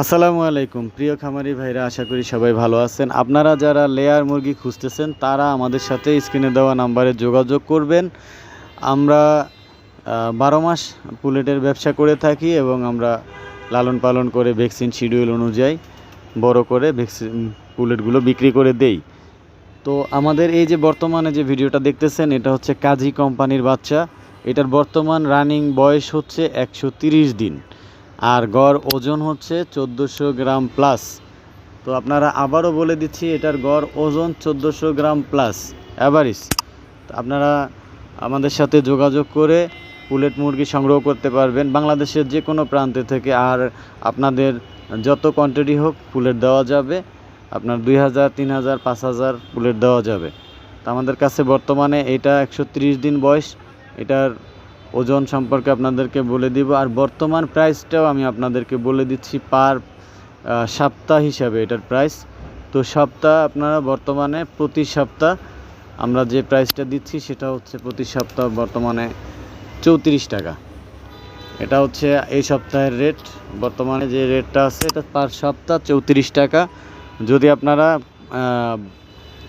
আসসালামু আলাইকুম। প্রিয় খামারি ভাইরা, আশা করি সবাই ভালো আছেন। আপনারা যারা লেয়ার মুরগি খুঁজতেছেন, তারা আমাদের সাথে স্ক্রিনে দেওয়া নাম্বারে যোগাযোগ করবেন। আমরা বারো মাস পুলেটের ব্যবসা করে থাকি এবং আমরা লালন পালন করে ভ্যাকসিন শিডিউল অনুযায়ী বড় করে ভ্যাকসিন পুলেটগুলো বিক্রি করে দেই। তো আমাদের এই যে বর্তমানে যে ভিডিওটা দেখতেছেন, এটা হচ্ছে কাজী কোম্পানির বাচ্চা। এটার বর্তমান রানিং বয়স হচ্ছে একশো দিন। আর গড় ওজন হচ্ছে চোদ্দোশো গ্রাম প্লাস তো আপনারা আবারও বলে দিচ্ছি, এটার গড় ওজন চোদ্দোশো গ্রাম প্লাস অ্যাভারেজ আপনারা আমাদের সাথে যোগাযোগ করে পুলেট মুরগি সংগ্রহ করতে পারবেন। বাংলাদেশের যে কোনো প্রান্তে থেকে, আর আপনাদের যত কোয়ান্টিটি হোক, পুলেট দেওয়া যাবে। আপনার দুই হাজার, তিন হাজার, পাঁচ হাজার পুলেট দেওয়া যাবে। তো আমাদের কাছে বর্তমানে এটা একশো দিন বয়স। এটার ওজন সম্পর্কে আপনাদেরকে বলে দিব, আর বর্তমান প্রাইসটাও আমি আপনাদেরকে বলে দিচ্ছি পার সপ্তাহ হিসাবে এটার প্রাইস তো সপ্তাহ আপনারা বর্তমানে প্রতি সপ্তাহ আমরা যে প্রাইসটা দিচ্ছি সেটা হচ্ছে প্রতি সপ্তাহ বর্তমানে চৌত্রিশ টাকা। এটা হচ্ছে এই সপ্তাহের রেট বর্তমানে যে রেটটা আছে, এটা পার সপ্তাহ চৌত্রিশ টাকা। যদি আপনারা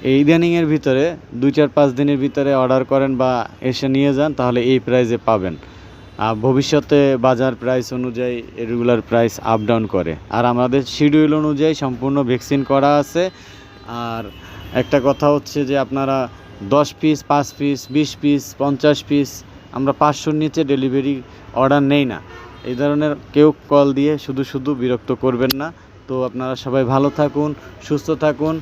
এই ইদানিংয়ের ভিতরে দুই চার পাঁচ দিনের ভিতরে অর্ডার করেন বা এসে নিয়ে যান, তাহলে এই প্রাইসে পাবেন। আর ভবিষ্যতে বাজার প্রাইস অনুযায়ী রেগুলার প্রাইস আপ ডাউন করে। আর আমাদের শিডিউল অনুযায়ী সম্পূর্ণ ভ্যাকসিন করা আছে। আর একটা কথা হচ্ছে যে আপনারা দশ পিস পাঁচ পিস বিশ পিস পঞ্চাশ পিস আমরা পাঁচশোর নিচে ডেলিভারি অর্ডার নেই না। এই ধরনের কেউ কল দিয়ে শুধু শুধু বিরক্ত করবেন না। তো আপনারা সবাই ভালো থাকুন, সুস্থ থাকুন।